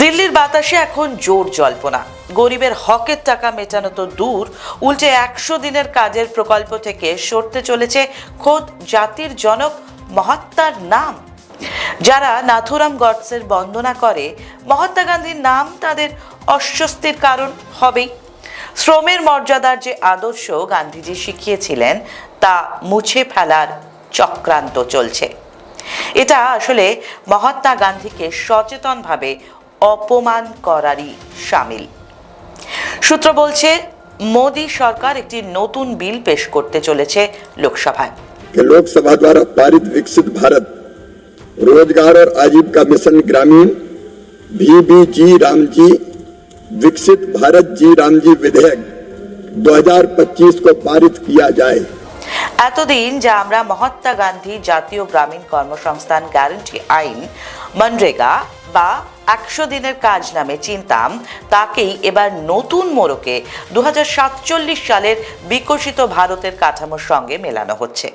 দিল্লির বাতাসে এখন জোর জল্পনা। গরিবের হকের টাকা মেটানো তো দূর। উল্টে একশো দিনের কাজের প্রকল্প থেকে সরতে চলেছে খোদ জাতির জনক মহাত্মার নাম। যারা নাথুরাম গডসের বন্দনা করে, মহাত্মা গান্ধীর নাম তাদের অস্বস্তির কারণ হবেই। শ্রমের মর্যাদার যে আদর্শ গান্ধীজি শিখিয়েছিলেন, তা মুছে ফেলার চক্রান্ত চলছে। এটা আসলে মহাত্মা গান্ধীকে সচেতনভাবে অপমান করারই সামিল সূত্র বলছে মোদী সরকার একটি নতুন বিল পেশ করতে চলেছে লোকসভায় कि लोकसभा द्वारा पारित विकसित भारत रोजगार और आजीविका मिशन ग्रामीण जी रामजी विकसित भारत जी रामजी विधेयक 2025 को पारित किया जाए এতদিন যা আমরা মহাত্মা গান্ধী জাতীয় গ্রামীণ কর্মসংস্থান গ্যারান্টি আইন মনরেগা বা একশো দিনের কাজ নামে চিনতাম, তাকেই এবার নতুন মোড়কে দু হাজার সাতচল্লিশ সালের বিকশিত ভারতের কাঠামোর সঙ্গে মেলানো হচ্ছে।